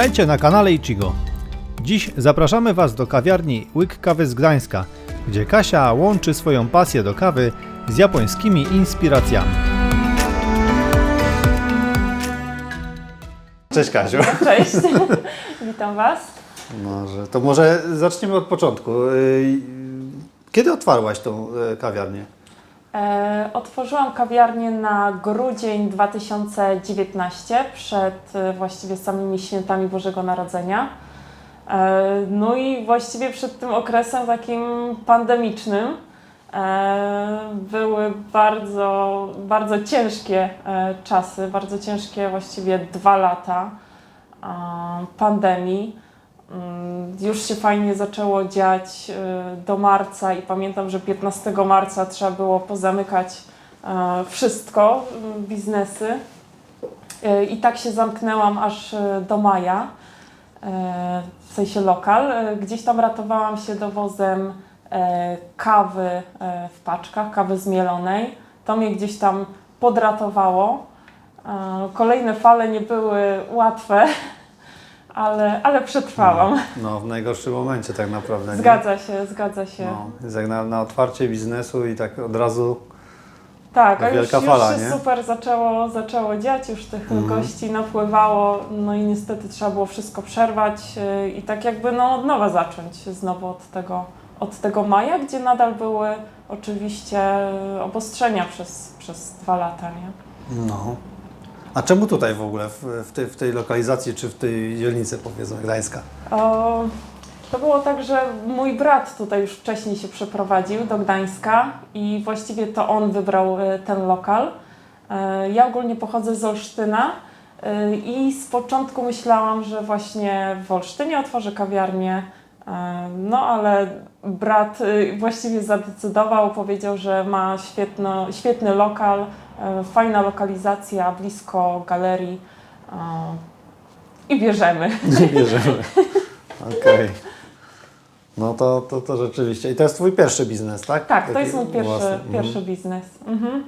Witajcie na kanale Ichigo. Dziś zapraszamy Was do kawiarni Łyk Kawy z Gdańska, gdzie Kasia łączy swoją pasję do kawy z japońskimi inspiracjami. Cześć Kasiu. Cześć, witam Was. Może, to może zaczniemy od początku. Yy, Kiedy otwarłaś tą e, kawiarnię? E, otworzyłam kawiarnię na grudzień 2019, przed e, właściwie samymi świętami Bożego Narodzenia. E, no i właściwie przed tym okresem takim pandemicznym były bardzo, bardzo ciężkie czasy, bardzo ciężkie właściwie dwa lata pandemii. Mm, Już się fajnie zaczęło dziać y, do marca i pamiętam, że 15 marca trzeba było pozamykać e, wszystko, y, biznesy. Y, I tak się zamknęłam aż y, do maja, w sensie lokal. Gdzieś tam ratowałam się dowozem kawy w paczkach, kawy zmielonej. To mnie gdzieś tam podratowało. Kolejne fale nie były łatwe, ale, ale przetrwałam. No, w najgorszym momencie tak naprawdę. nie? Zgadza się, zgadza się. No, jest jak na, na otwarcie biznesu i tak od razu tak, a już, wielka już fala, się nie? super zaczęło, zaczęło dziać, już tych Mhm. gości napływało, no i niestety trzeba było wszystko przerwać yy, i tak jakby no od nowa zacząć znowu od tego, od tego maja, gdzie nadal były oczywiście obostrzenia przez, przez dwa lata, nie? No. A czemu tutaj w ogóle, w, w, tej, w tej lokalizacji, czy w tej dzielnicy, powiedzmy, Gdańska? O, to było tak, że mój brat tutaj już wcześniej się przeprowadził do Gdańska i właściwie to on wybrał e, ten lokal. E, Ja ogólnie pochodzę z Olsztyna e, i z początku myślałam, że właśnie w Olsztynie otworzę kawiarnię. No ale brat właściwie zadecydował, powiedział, że ma świetno, świetny lokal, fajna lokalizacja blisko galerii e, i bierzemy. Nie bierzemy. Okej. No to, to, to rzeczywiście. I to jest Twój pierwszy biznes, tak? Tak, to Taki jest mój pierwszy, własny. Mhm. pierwszy biznes. Mhm.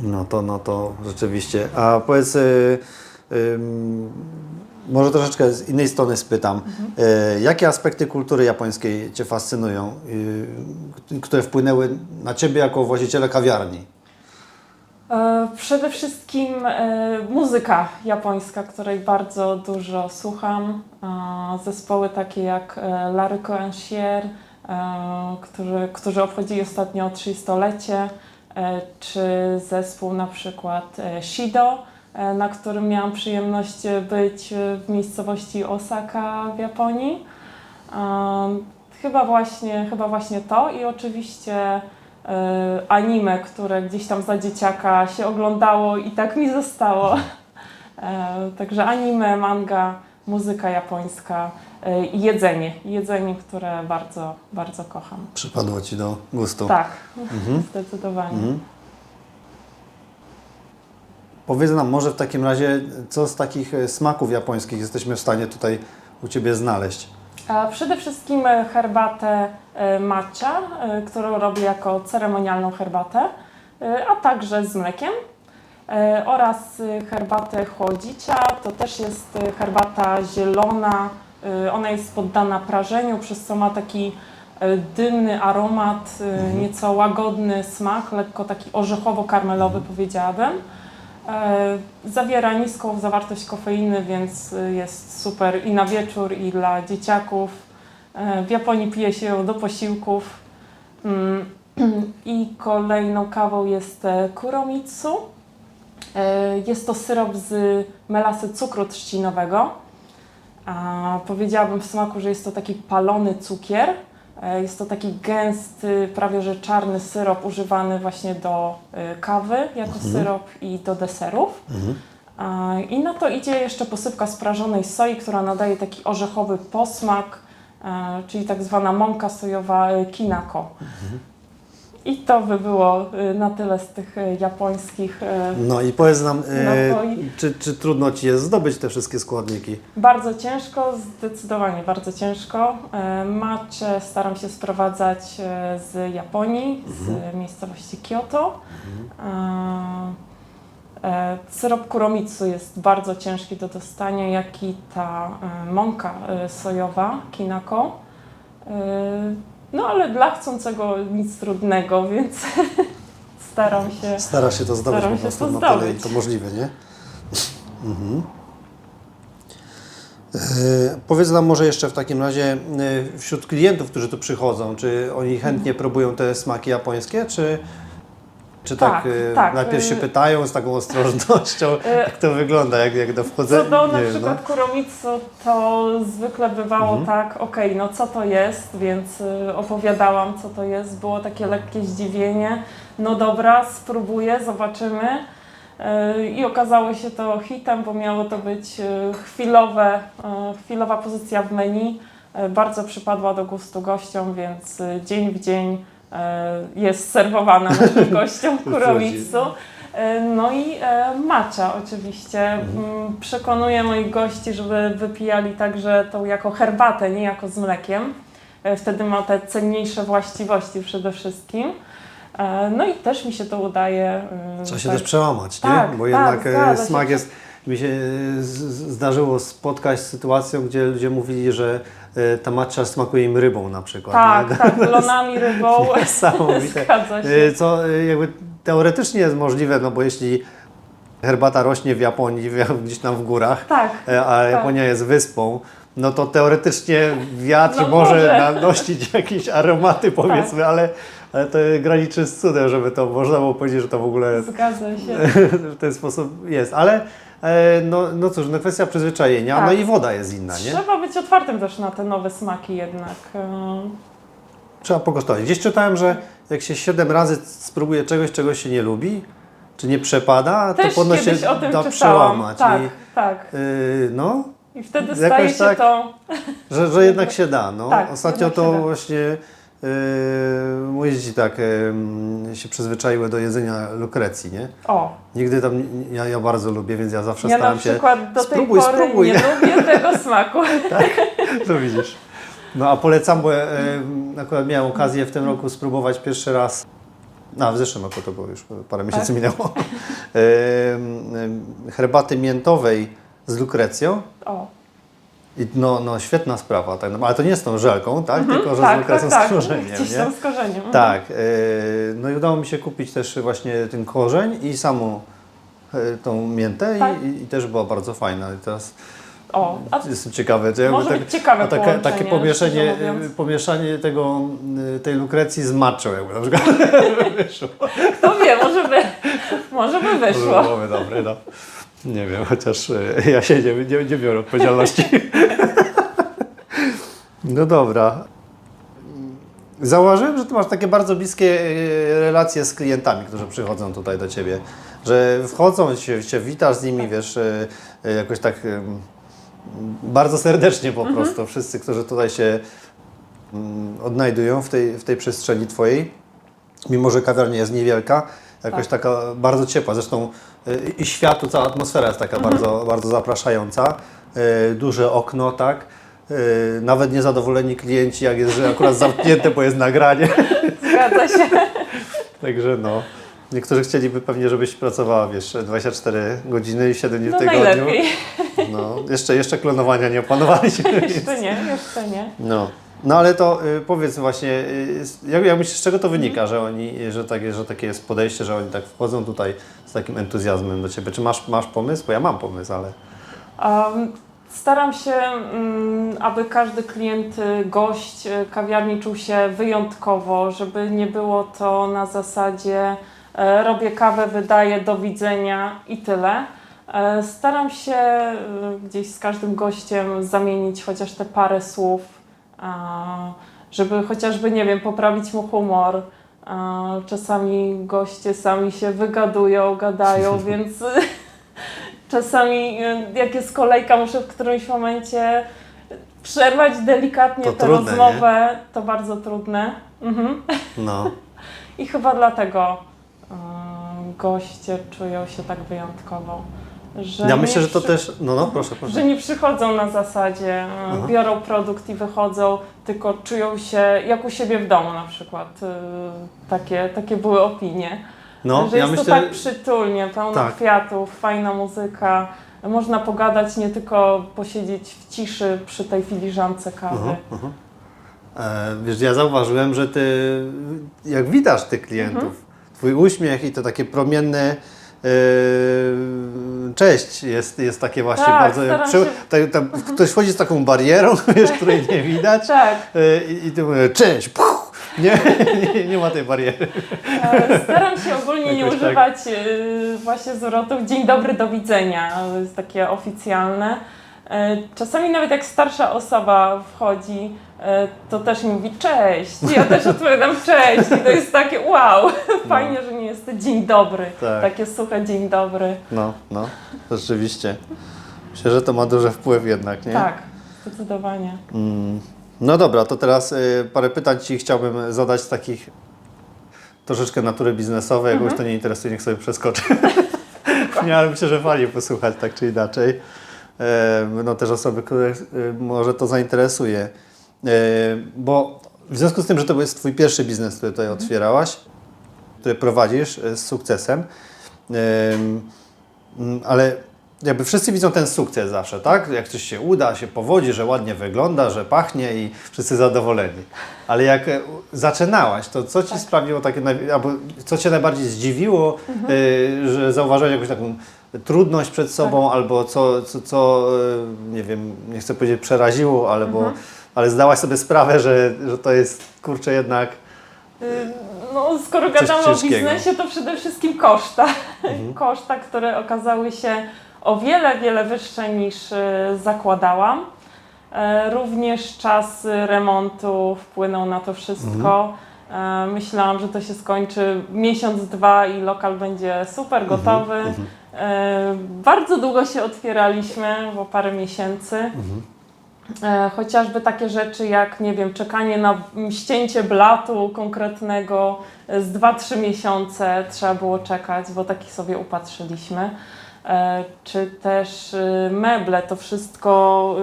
No to, no to rzeczywiście. A powiedz, y, ym, może troszeczkę z innej strony spytam. Y, jakie aspekty kultury japońskiej Cię fascynują, y, które wpłynęły na Ciebie jako właściciela kawiarni? E, Przede wszystkim e, muzyka japońska, której bardzo dużo słucham. E, Zespoły takie jak Larry Cohen-Shier, e, którzy, którzy obchodzili ostatnio 30-lecie, e, czy zespół na przykład Shido, na którym miałam przyjemność być w miejscowości Osaka w Japonii. Chyba właśnie, chyba właśnie to i oczywiście anime, które gdzieś tam za dzieciaka się oglądało i tak mi zostało. E, Także anime, manga, muzyka japońska e, i jedzenie. Jedzenie, które bardzo, bardzo kocham. Przypadło Ci do gustu. Tak, Mhm. zdecydowanie. Mhm. Powiedz nam może w takim razie, co z takich e, smaków japońskich jesteśmy w stanie tutaj u Ciebie znaleźć? Przede wszystkim herbatę e, matcha, e, którą robię jako ceremonialną herbatę, e, a także z mlekiem. Oraz herbatę chłodzicia, to też jest herbata zielona, ona jest poddana prażeniu, przez co ma taki dymny aromat, e, nieco łagodny smak, lekko taki orzechowo-karmelowy powiedziałabym. E, Zawiera niską zawartość kofeiny, więc jest super i na wieczór, i dla dzieciaków. E, W Japonii pije się ją do posiłków. Mm, I kolejną kawą jest e, kuromitsu. Jest to syrop z melasy cukru trzcinowego. A powiedziałabym w smaku, że jest to taki palony cukier. E, Jest to taki gęsty, prawie że czarny syrop używany właśnie do e, kawy jako syrop i do deserów. Mhm. I na to idzie jeszcze posypka sprażonej soi, która nadaje taki orzechowy posmak, e, czyli tak zwana mąka sojowa kinako. I to by było e, na tyle z tych e, japońskich. e, No i powiedz nam, Napoi. czy, czy trudno Ci jest zdobyć te wszystkie składniki? Bardzo ciężko, zdecydowanie bardzo ciężko. E, Matcha staram się sprowadzać z Japonii, z miejscowości Kyoto. E, Syrop kuromitsu jest bardzo ciężki do dostania, jak i ta mąka sojowa, kinako. No ale dla chcącego nic trudnego, więc staram się. Stara się to zdobyć po prostu to na tyle zdobyć. to możliwe, nie? Mhm. E, powiedz nam może jeszcze w takim razie e, wśród klientów, którzy tu przychodzą, czy oni chętnie próbują te smaki japońskie, czy, czy tak, Tak, e, tak, najpierw się e, pytają z taką ostrożnością, E, jak to wygląda, jak, jak do wchodzenia? Co do na przykład kuromitsu, to zwykle bywało Mhm. tak, okej, no co to jest, więc y, opowiadałam co to jest, było takie lekkie zdziwienie, no dobra, spróbuję, zobaczymy. Y, I okazało się to hitem, bo miało to być y, chwilowe, y, chwilowa pozycja w menu. Y, Bardzo przypadła do gustu gościom, więc y, dzień w dzień y, jest serwowana naszym gościom kuromitsu. E, No i e, matcha oczywiście. Mm, Przekonuję moich gości, żeby wypijali także tą jako herbatę, nie jako z mlekiem. E, Wtedy ma te cenniejsze właściwości przede wszystkim. E, No i też mi się to udaje. e, Trzeba się tak. też przełamać, nie? Tak, Bo tak, jednak e, smak jest. Mi się e, zdarzyło spotkać z sytuacją, gdzie ludzie mówili, że e, ta matcha smakuje im rybą na przykład. Tak, nie? tak, rybą. Niesamowite. Zgadza się. E, Co e, jakby teoretycznie jest możliwe, no bo jeśli herbata rośnie w Japonii, gdzieś tam w górach, Tak, a Japonia jest wyspą, no to teoretycznie wiatr No może może. nanosić jakieś aromaty powiedzmy, ale, ale to graniczy z cudem, żeby to można było powiedzieć, że to w ogóle zgadza się. w ten sposób jest. Ale no, no cóż, no kwestia przyzwyczajenia, Tak. no i woda jest inna, nie? Trzeba być otwartym też na te nowe smaki jednak. E, Trzeba pokosztować. Gdzieś czytałem, że jak się siedem razy spróbuje czegoś, czego się nie lubi, czy nie przepada, to Też powinno się kiedyś o tym da czytałam. przełamać. Tak, I, tak. y, no, I wtedy Jakoś staje się tak. to że, że jednak się da. No. Tak, Ostatnio jednak się to da. właśnie y, moje dzieci tak y, się przyzwyczaiły do jedzenia lukrecji, nie? O, Nigdy tam, ja, ja bardzo lubię, więc ja zawsze ja na staram się... przykład do tej Spróbuj, pory spróbuj. nie lubię tego smaku. To widzisz. No a polecam, bo e, akurat miałem okazję w tym roku spróbować pierwszy raz. No, w zeszłym roku to było już parę miesięcy Tak? minęło. E, e, herbaty miętowej z lukrecją. O, I no, no świetna sprawa, tak, no, ale to nie z tą żelką, tak? Tylko, że z tak, lukrecją tak, tak. z korzeniem, Gdzieś tam z korzeniem. Tak. E, no i udało mi się kupić też właśnie ten korzeń i samą e, tą miętę Tak. i, i też była bardzo fajna. I teraz O, a Jestem ciekawy, to może tak, być ciekawe a takie, pomieszanie, y, pomieszanie tego, tej lukrecji z matczą jakby na przykład wyszło. kto wie, może by, może by wyszło. Byłoby dobre, no. Nie wiem, chociaż y, ja się nie, nie, nie biorę odpowiedzialności. No dobra. Zauważyłem, że ty masz takie bardzo bliskie y, relacje z klientami, którzy przychodzą tutaj do ciebie. Że wchodzą, się, się witasz z nimi, wiesz, y, jakoś tak bardzo serdecznie po prostu. Wszyscy, którzy tutaj się odnajdują w tej, w tej przestrzeni twojej. Mimo, że kawiarnia jest niewielka, jakoś Tak. taka bardzo ciepła. Zresztą y, i światu, cała atmosfera jest taka bardzo, bardzo zapraszająca. Y, Duże okno, tak. Y, Nawet niezadowoleni klienci, jak jest, że akurat zamknięte, bo jest nagranie. Zgadza się. Także no. Niektórzy chcieliby pewnie, żebyś pracowała, wiesz, 24 godziny i 7 dni w No tygodniu. najlepiej. No, jeszcze, jeszcze klonowania nie opanowaliśmy. Jeszcze nie, jeszcze nie. No. No ale to y, powiedz właśnie, y, jak, jak myślisz, z czego to wynika, że oni, że takie, że takie jest podejście, że oni tak wchodzą tutaj z takim entuzjazmem do Ciebie? Czy masz, masz pomysł? Bo ja mam pomysł, ale... Um, staram się, mm, aby każdy klient, y, gość kawiarni czuł się wyjątkowo, żeby nie było to na zasadzie e, robię kawę, wydaję, do widzenia i tyle. E, Staram się gdzieś z każdym gościem zamienić chociaż te parę słów, żeby chociażby, nie wiem, poprawić mu humor. Czasami goście sami się wygadują, gadają, więc czasami y, jak jest kolejka, muszę w którymś momencie przerwać delikatnie To tę trudne, rozmowę. To bardzo trudne. Mhm. No. I chyba dlatego y, goście czują się tak wyjątkowo. Że Ja myślę, że to też... No, no, proszę, proszę. że nie przychodzą na zasadzie, e, Aha. biorą produkt i wychodzą, tylko czują się jak u siebie w domu na przykład. E, Takie, takie były opinie. No, że ja jest myślę- to tak przytulnie, pełno Tak. kwiatów, fajna muzyka. Można pogadać, nie tylko posiedzieć w ciszy przy tej filiżance kawy. Mhm, mhm. E, wiesz, ja zauważyłem, że ty, jak witasz tych klientów, Mhm. twój uśmiech i to takie promienne cześć jest, jest takie właśnie Tak, bardzo... przy- tak, tam ktoś wchodzi z taką barierą, wiesz, której nie widać Tak, e, i, i ty mówisz, cześć, puch, nie, nie, nie ma tej bariery. e, staram się ogólnie nie Jakoś tak. używać e, właśnie zwrotów dzień dobry, do widzenia. To jest takie oficjalne. E, Czasami nawet jak starsza osoba wchodzi, e, to też mi mówi cześć. Ja też odpowiadam cześć. I to jest takie wow, fajnie, że nie jest dzień dobry. Tak. Takie suche dzień dobry. No, no, rzeczywiście. Myślę, że to ma duży wpływ jednak, nie? Tak, zdecydowanie. Mm, No dobra, to teraz y, parę pytań Ci chciałbym zadać takich troszeczkę natury biznesowej. Jakoś to nie interesuje, niech sobie przeskoczy. ale myślę, że fajnie posłuchać tak czy inaczej. E, Będą też osoby, które y, może to zainteresuje. E, Bo w związku z tym, że to jest Twój pierwszy biznes, który tutaj otwierałaś, który prowadzisz y, z sukcesem, ale jakby wszyscy widzą ten sukces zawsze, tak? Jak coś się uda, się powodzi, że ładnie wygląda, że pachnie i wszyscy zadowoleni. Ale jak e, zaczynałaś, to co Ci sprawiło takie, albo co Cię najbardziej zdziwiło, y, że zauważyłeś jakąś taką trudność przed sobą, albo co, co, co y, nie wiem, nie chcę powiedzieć przeraziło, albo, ale zdałaś sobie sprawę, że, że to jest, kurczę, jednak Y, No, skoro gadamy o biznesie, to przede wszystkim koszta. Koszta, które okazały się o wiele, wiele wyższe niż y, zakładałam. E, Również czas remontu wpłynął na to wszystko. E, Myślałam, że to się skończy miesiąc, dwa i lokal będzie super gotowy. E, Bardzo długo się otwieraliśmy, bo parę miesięcy. E, Chociażby takie rzeczy jak, nie wiem, czekanie na ścięcie blatu konkretnego e, z 2-3 miesiące trzeba było czekać, bo taki sobie upatrzyliśmy. E, Czy też meble, to wszystko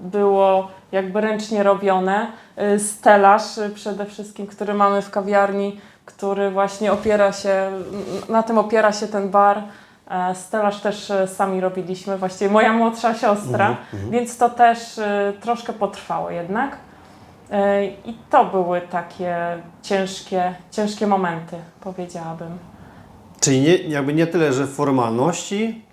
było jakby ręcznie robione. Y, Stelaż y, przede wszystkim, który mamy w kawiarni, który właśnie opiera się, na tym opiera się ten bar. E, Stelaż też e, sami robiliśmy, właściwie moja młodsza siostra, więc to też e, troszkę potrwało jednak. I to były takie ciężkie, ciężkie momenty, powiedziałabym. Czyli nie, jakby nie tyle, że formalności,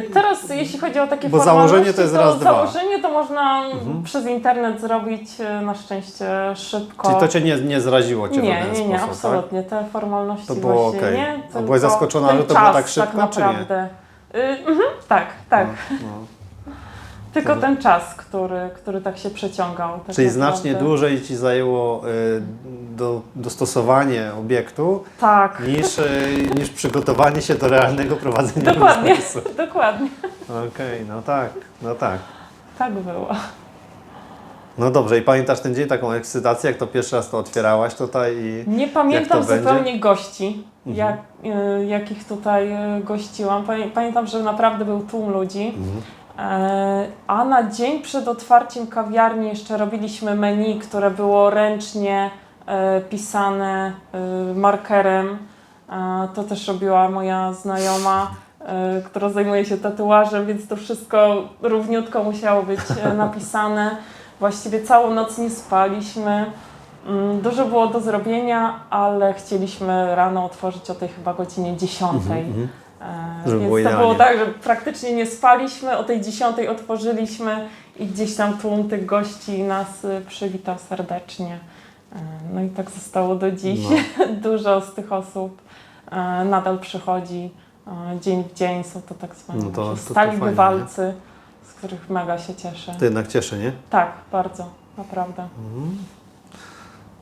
Teraz jeśli chodzi o takie Bo założenie to jest raz, dwa. Mhm. Założenie to można przez internet zrobić e, na szczęście szybko. czyli to Cię nie, nie zraziło Cię w nie, żaden nie, nie, sposób, tak? absolutnie. Te formalności To było właśnie okej. nie. Byłaś zaskoczona, ten że to było tak szybko, czy nie? naprawdę. Y, mhm, tak, tak. No. Tylko ten czas, który, który tak się przeciągał. Tak Czyli naprawdę. znacznie dłużej Ci zajęło y, do, dostosowanie obiektu Tak, niż, y, niż przygotowanie się do realnego prowadzenia dokładnie, biznesu. dokładnie. Okej, no tak, no tak. Tak było. No dobrze, i pamiętasz ten dzień, taką ekscytację, jak to pierwszy raz to otwierałaś tutaj i... Nie pamiętam Jak to będzie? Mhm. zupełnie gości, jak, y, jakich tutaj y, gościłam. Pamię- Pamiętam, że naprawdę był tłum ludzi. Mhm. E, A na dzień przed otwarciem kawiarni jeszcze robiliśmy menu, które było ręcznie e, pisane e, markerem. To też robiła moja znajoma, która zajmuje się tatuażem, więc to wszystko równiutko musiało być napisane. Właściwie całą noc nie spaliśmy. Mm, Dużo było do zrobienia, ale chcieliśmy rano otworzyć o tej chyba godzinie 10. Mhm. E, Żeby Więc było to idealnie. było tak, że praktycznie nie spaliśmy, o tej dziesiątej otworzyliśmy i gdzieś tam tłum tych gości nas y, przywitał serdecznie. E, No i tak zostało do dziś. No. Dużo z tych osób e, nadal przychodzi e, dzień w dzień. Są to tak zwani No to- nasi to- to stali fajnie, bywalcy, z których mega się cieszę. To jednak cieszy, nie? Tak, bardzo, naprawdę.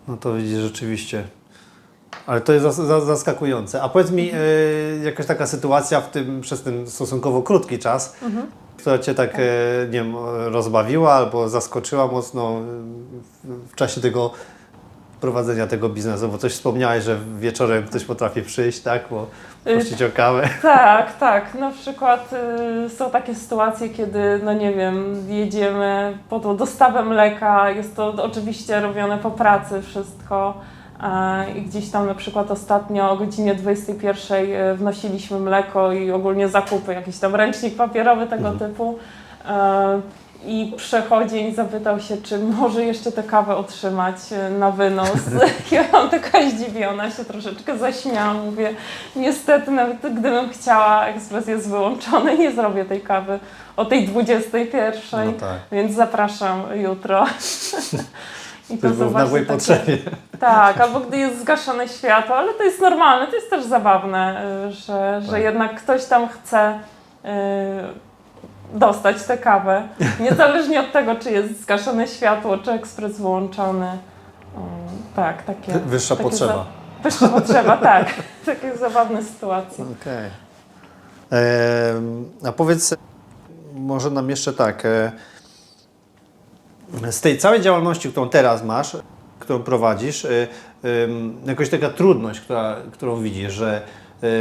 No to widzisz, rzeczywiście. Ale to jest zas- zas- zaskakujące. A powiedz mi, e, jakaś taka sytuacja w tym, przez ten stosunkowo krótki czas, która Cię tak, e, nie wiem, rozbawiła albo zaskoczyła mocno e, w, czasie tego prowadzenia tego biznesu, bo coś wspomniałeś, że wieczorem ktoś potrafi przyjść, tak, bo Y, prosić o kawę. Tak, tak. Na przykład y, są takie sytuacje, kiedy, no nie wiem, jedziemy po tą dostawę mleka, jest to oczywiście robione po pracy wszystko, I gdzieś tam na przykład ostatnio o godzinie 21 e, wnosiliśmy mleko i ogólnie zakupy, jakiś tam ręcznik papierowy tego typu. E, I przechodzień zapytał się, czy może jeszcze tę kawę otrzymać e, na wynos. ja byłam taka zdziwiona, się troszeczkę zaśmiałam. Mówię, niestety nawet gdybym chciała, ekspres jest wyłączony, nie zrobię tej kawy o tej 21. No tak. Więc zapraszam jutro. I To był w nagłej takie- potrzebie. Tak, albo gdy jest zgaszone światło, ale to jest normalne, to jest też zabawne, y, że, że Tak. jednak ktoś tam chce y, dostać tę kawę. Niezależnie od tego, czy jest zgaszone światło, czy ekspres włączony. Um, tak, takie. Wyższa takie potrzeba. Za, wyższa potrzeba, tak. Takie zabawne sytuacje. Okej. Em, A powiedz, może nam jeszcze tak, e, z tej całej działalności, którą teraz masz, którą prowadzisz, em, jakoś taka trudność, która, którą widzisz, że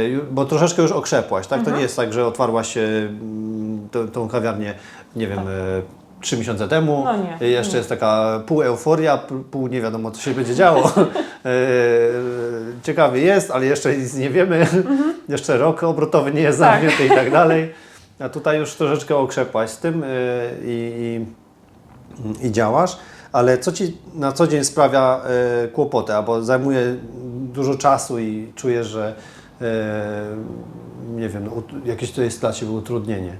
ju- bo troszeczkę już okrzepłaś, tak? To nie jest tak, że otwarłaś się mm, tą, kawiarnię, nie wiem, e, trzy miesiące temu. No nie, Jeszcze nie. jest taka pół euforia, pół nie wiadomo, co się będzie działo. Ciekawie jest, ale jeszcze nic nie wiemy. Jeszcze rok obrotowy nie jest Tak. zamknięty i tak dalej. A tutaj już troszeczkę okrzepłaś z tym i, i, i działasz. Ale co Ci na co dzień sprawia e, kłopoty, albo zajmuje dużo czasu i czujesz, że e, nie wiem, ut- jakieś to jest dla Ciebie utrudnienie?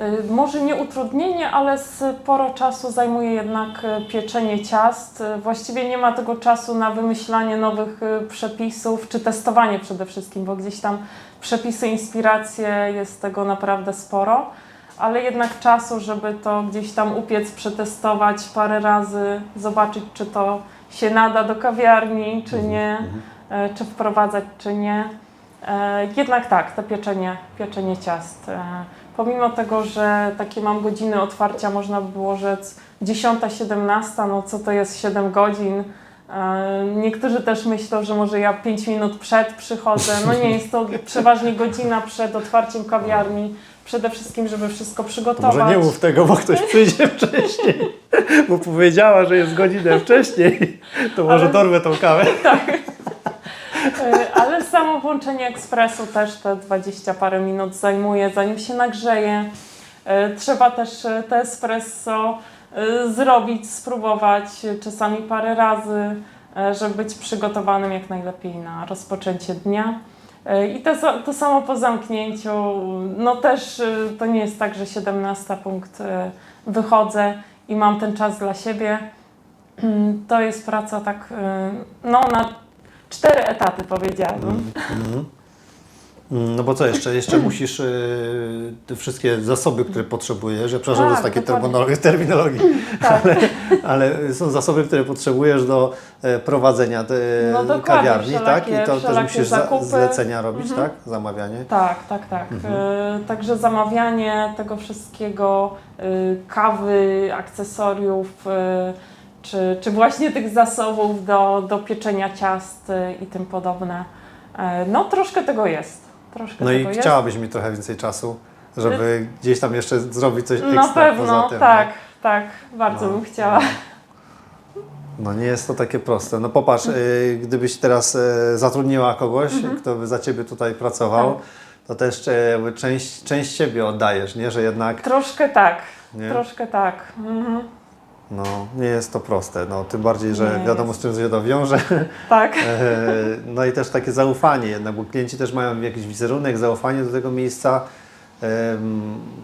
Y, Może nie utrudnienie, ale sporo czasu zajmuje jednak pieczenie ciast. Właściwie nie ma tego czasu na wymyślanie nowych przepisów, czy testowanie przede wszystkim, bo gdzieś tam przepisy, inspiracje, jest tego naprawdę sporo, ale jednak czasu, żeby to gdzieś tam upiec, przetestować parę razy, zobaczyć, czy to się nada do kawiarni, czy nie, e, czy wprowadzać, czy nie. E, Jednak tak, to pieczenie, pieczenie ciast. E, Pomimo tego, że takie mam godziny otwarcia, można by było rzec 10-17, no co to jest 7 godzin. Niektórzy też myślą, że może ja 5 minut przed przychodzę. No nie jest to przeważnie godzina przed otwarciem kawiarni. Przede wszystkim, żeby wszystko To przygotować. może nie mów tego, bo ktoś przyjdzie wcześniej, bo powiedziała, że jest godzinę wcześniej, to może Ale- dorwę tą kawę. E, Ale samo włączenie ekspresu też te 20 parę minut zajmuje, zanim się nagrzeje. E, Trzeba też e, te espresso zrobić, spróbować czasami parę razy, żeby być przygotowanym jak najlepiej na rozpoczęcie dnia. I to, to samo po zamknięciu, no też e, to nie jest tak, że 17 punkt e, wychodzę i mam ten czas dla siebie. To jest praca tak, e, no na cztery etaty powiedziałabym. Mhm. Mm, No bo co jeszcze? Jeszcze musisz y, te wszystkie zasoby, które potrzebujesz. Ja przepraszam, Tak, że takiej dokładnie. terminologii, terminologii Tak. ale są zasoby, które potrzebujesz do e, prowadzenia te No kawiarni, tak? I to też musisz za, zakupy. zlecenia robić, tak? Zamawianie. Tak, tak, tak. Mhm. E, Także zamawianie tego wszystkiego, e, kawy, akcesoriów, e, czy, czy właśnie tych zasobów do, do pieczenia ciast e, i tym podobne. E, No troszkę tego jest. Troszkę No i tego jest. chciałabyś mi trochę więcej czasu, żeby gdzieś tam jeszcze zrobić coś ekstra Na pewno, poza tym. tak, tak. Bardzo No. bym chciała. No nie jest to takie proste. No popatrz, y, gdybyś teraz y, zatrudniła kogoś, kto by za Ciebie tutaj pracował, Mhm. Tak. to też y, jakby część, część siebie oddajesz, nie? Że jednak Troszkę tak, Nie? troszkę tak. Mhm. no, nie jest to proste. No, tym bardziej, że Nie wiadomo jest. z czym się to wiąże. Tak. E, No i też takie zaufanie jednak, bo klienci też mają jakiś wizerunek, zaufanie do tego miejsca.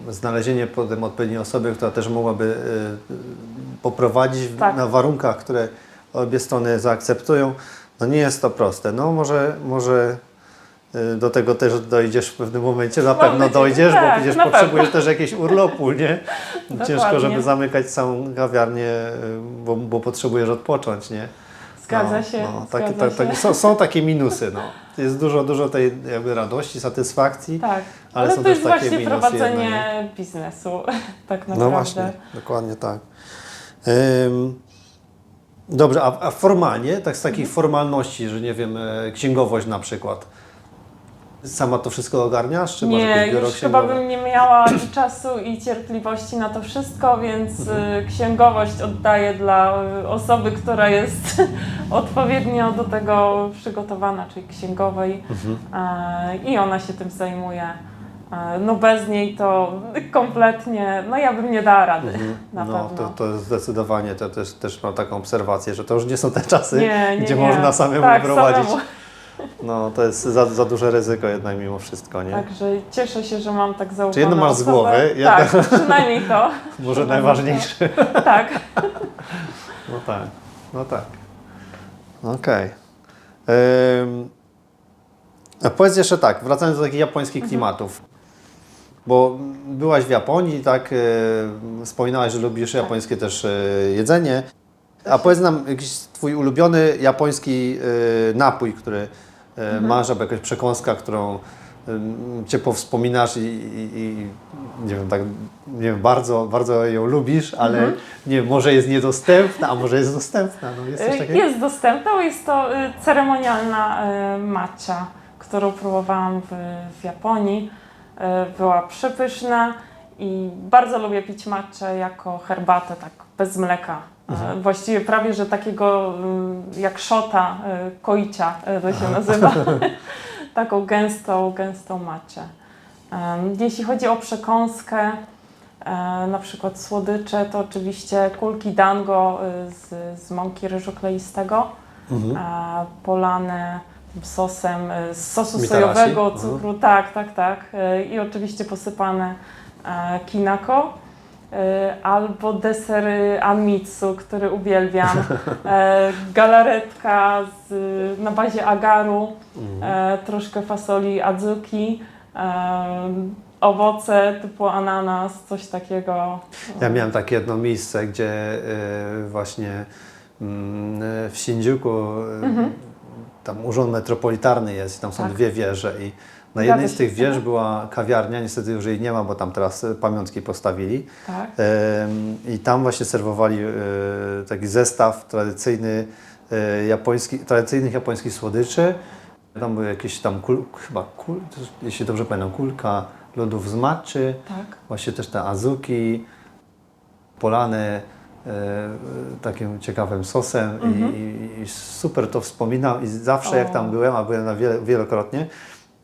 Znalezienie potem odpowiedniej osoby, która też mogłaby e, poprowadzić Tak. na warunkach, które obie strony zaakceptują, no nie jest to proste. No może, może e, do tego też dojdziesz w pewnym momencie, na Mam pewno nadzieję, dojdziesz, bo tak, przecież na potrzebujesz też jakiegoś urlopu, nie? Ciężko, żeby zamykać całą kawiarnię, e, bo, bo potrzebujesz odpocząć, nie? Zgadza No, się. no, zgadza tak, tak, się. są, są takie minusy. No. Jest dużo, dużo tej jakby radości, satysfakcji. Tak, Ale ale, są to też jest takie właśnie minusy prowadzenie biznesu, tak naprawdę. No właśnie, dokładnie tak. Ym, dobrze, a, a formalnie, tak z takich Mhm. formalności, że nie wiem, e, księgowość na przykład. Sama to wszystko ogarniasz, czy masz Nie, już chyba bym nie miała czasu i cierpliwości na to wszystko, więc y, księgowość oddaję dla y, osoby, która jest odpowiednio do tego przygotowana, czyli księgowej e, i ona się tym zajmuje. E, No bez niej to kompletnie, no ja bym nie dała rady, na No, pewno. to, to zdecydowanie, to też, też mam taką obserwację, że to już nie są te czasy, nie, nie, gdzie nie. można samemu tak, prowadzić. Samemu. No, to jest za, za duże ryzyko jednak mimo wszystko, nie? Także cieszę się, że mam tak zaufaną Czy jedno masz z osobę. głowy, Tak, jedno- przynajmniej to. Może najważniejsze. Tak. No tak, no tak. Okej. Ym, a powiedz jeszcze tak, wracając do takich japońskich klimatów. Bo byłaś w Japonii, tak? Yy, wspominałaś, że lubisz japońskie też yy, jedzenie. A powiedz nam jakiś twój ulubiony japoński yy, napój, który yy, masz, albo jakaś przekąska, którą ciepło wspominasz i, i, i nie wiem, tak, nie wiem, bardzo, bardzo ją lubisz, ale nie wiem, może jest niedostępna, a może jest dostępna. No, jest Y, takiego? Jest dostępna, jest to y, ceremonialna y, matcha, którą próbowałam w, w Japonii. Była przepyszna i bardzo lubię pić matchę jako herbatę, tak bez mleka. Y, Mhm. Właściwie prawie, że takiego y, jak szota y, koicia y, to się nazywa. Taką gęstą, gęstą matchę. Em, Jeśli chodzi o przekąskę, e, na przykład słodycze, to oczywiście kulki dango z, z mąki ryżu kleistego, Mhm. e, polane sosem z sosu Mitarashi? sojowego, Mhm. cukru, tak, tak, tak. y, I oczywiście posypane e, kinako. Y, Albo deser anmitsu, który uwielbiam. E, Galaretka z, na bazie agaru, Mhm. e, troszkę fasoli adzuki, e, owoce typu ananas, coś takiego. Ja miałem takie jedno miejsce, gdzie właśnie mm, w Shinjuku y, tam urząd metropolitarny jest i tam są Mhm. Tak. dwie wieże i na jednej z tych wież była kawiarnia, niestety już jej nie ma, bo tam teraz y, pamiątki postawili. Tak. I tam właśnie serwowali y, taki zestaw tradycyjny, y, japoński, tradycyjnych japońskich słodyczy. Tam były jakieś tam, kul, chyba, kul, jeśli dobrze pamiętam, kulka lodów z matczy, Tak. właśnie też te azuki, polane e, takim ciekawym sosem Mhm. i, i, i super to wspominam i zawsze O. jak tam byłem, a byłem na wiele, wielokrotnie,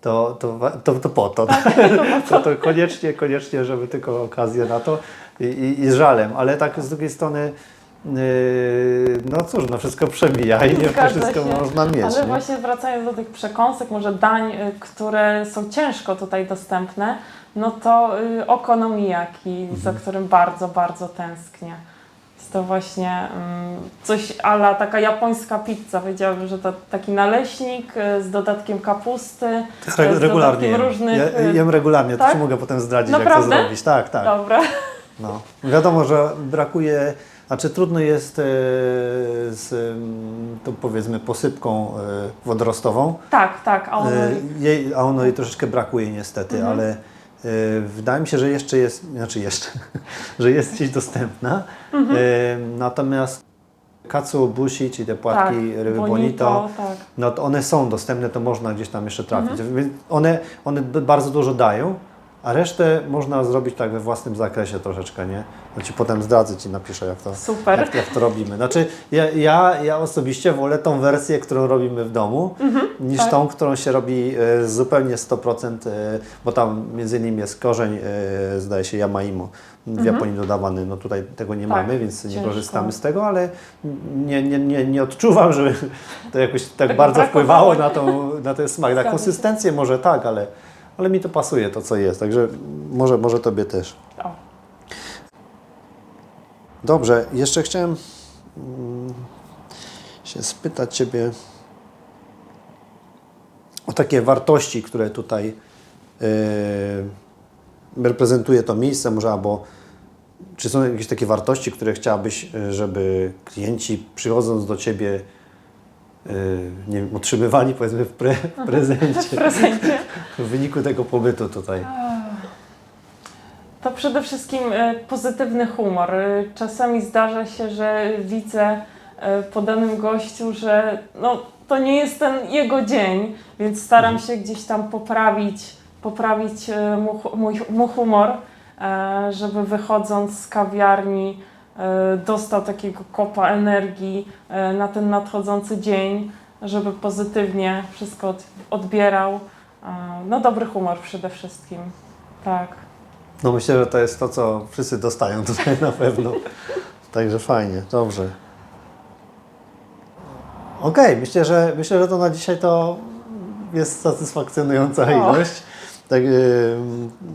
to, to, to, to po to. Tak, to, to koniecznie, koniecznie, żeby tylko okazję na to i, i, i z żalem, ale tak z drugiej strony yy, no cóż, no wszystko przemija i nie wszystko się. można mieć. Ale nie? właśnie wracając do tych przekąsek, może dań, y, które są ciężko tutaj dostępne, no to y, okonomiyaki, za Mhm. którym bardzo, bardzo tęsknię. Jest to właśnie mm, coś ala taka japońska pizza. Powiedziałabym, że to taki naleśnik y, z dodatkiem kapusty, y, z Re- regularnie dodatkiem jem. różnych... Y, jem regularnie, to tak? Ci mogę potem zdradzić, jak to Naprawdę? zrobić. Tak, tak. Dobra. No. Wiadomo, że brakuje, znaczy trudno jest e, z mm, tą powiedzmy posypką wodorostową, Tak, tak, a ono... jej, a ono jej troszeczkę brakuje niestety, Mhm. ale wydaje mi się, że jeszcze jest, znaczy jeszcze, że jest gdzieś dostępna. Mhm. E, natomiast katsuobushi, czyli te płatki tak, ryby bonito, tak. no to one są dostępne, to można gdzieś tam jeszcze trafić. Mhm. Więc one, one bardzo dużo dają, a resztę można zrobić tak we własnym zakresie troszeczkę, nie? No ci potem zdradzę, ci napiszę jak to, Super. jak, jak to robimy. Znaczy ja, ja, ja osobiście wolę tą wersję, którą robimy w domu, niż tak. tą, którą się robi e, zupełnie 100%, e, bo tam między innymi jest korzeń, e, zdaje się, Yamaimo w Japonii dodawany. No tutaj tego nie Mhm. Tak, mamy, więc nie ciężko. korzystamy z tego, ale nie, nie, nie, nie odczuwam, żeby to jakoś tak Tego bardzo wpływało na, tą, na ten smak. Na konsystencję może tak, ale, ale mi to pasuje, to co jest. Także może, może Tobie też. O. Dobrze, jeszcze chciałem mm, się spytać Ciebie o takie wartości, które tutaj yy, reprezentuje to miejsce, może albo czy są jakieś takie wartości, które chciałabyś, y, żeby klienci przychodząc do Ciebie nie wiem, otrzymywali powiedzmy w, pre, w prezencie W prezencie. w wyniku tego pobytu tutaj? To przede wszystkim e, pozytywny humor. E, Czasami zdarza się, że widzę po danym gościu, że no, to nie jest ten jego dzień, więc staram się gdzieś tam poprawić, poprawić mu, mój, mu humor, żeby wychodząc z kawiarni dostał takiego kopa energii e, na ten nadchodzący dzień, żeby pozytywnie wszystko od, odbierał. E, No dobry humor przede wszystkim, tak. No myślę, że to jest to, co wszyscy dostają tutaj na pewno. Także fajnie, dobrze. Okej, myślę, że myślę, że to na dzisiaj to jest satysfakcjonująca ilość. Tak,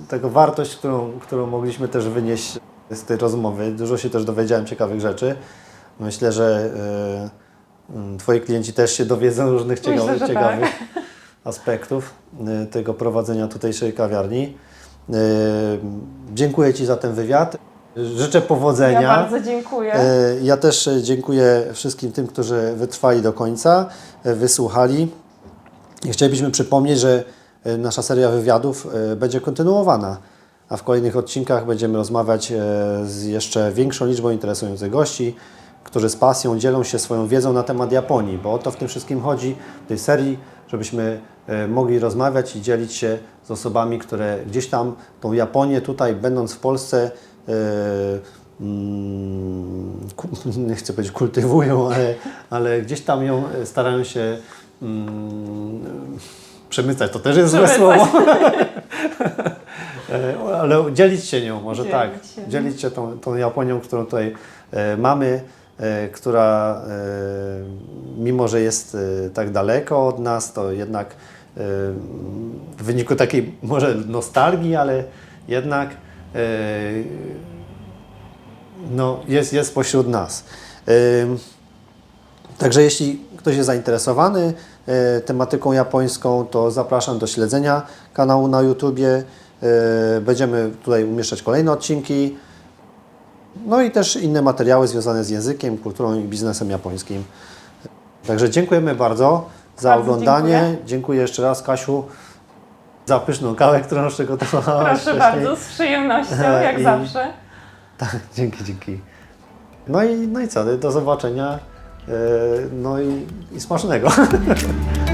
tego wartość, którą, którą mogliśmy też wynieść z tej rozmowy. Dużo się też dowiedziałem ciekawych rzeczy. Myślę, że y, y, Twoi klienci też się dowiedzą różnych Myślę, ciekawych, że ciekawych aspektów y, tego prowadzenia tutejszej kawiarni. Y, Dziękuję Ci za ten wywiad. Życzę powodzenia. Ja bardzo dziękuję. E, Ja też dziękuję wszystkim tym, którzy wytrwali do końca, e, wysłuchali. Chcielibyśmy przypomnieć, że e, nasza seria wywiadów będzie kontynuowana, a w kolejnych odcinkach będziemy rozmawiać e, z jeszcze większą liczbą interesujących gości, którzy z pasją dzielą się swoją wiedzą na temat Japonii, bo o to w tym wszystkim chodzi w tej serii, żebyśmy e, mogli rozmawiać i dzielić się z osobami, które gdzieś tam tą Japonię tutaj, będąc w Polsce, e, mm, nie chcę powiedzieć kultywują, ale, ale gdzieś tam ją starają się mm, przemycać. To też jest złe słowo. E, ale dzielić się nią, może Dzielić tak. się. Dzielić się tą, tą Japonią, którą tutaj e, mamy, e, która mimo, że jest tak daleko od nas, to jednak w wyniku takiej może nostalgii, ale jednak no, jest, jest pośród nas. Także jeśli ktoś jest zainteresowany tematyką japońską, to zapraszam do śledzenia kanału na YouTubie. E, Będziemy tutaj umieszczać kolejne odcinki. No i też inne materiały związane z językiem, kulturą i biznesem japońskim. Także dziękujemy bardzo za Bardzo oglądanie. dziękuję. Dziękuję jeszcze raz Kasiu za pyszną kawę, którą przygotowałaś Proszę wcześniej. bardzo, z przyjemnością, jak I- zawsze. Tak, dzięki, dzięki. No i, no i co, do zobaczenia. e, No i, i smacznego.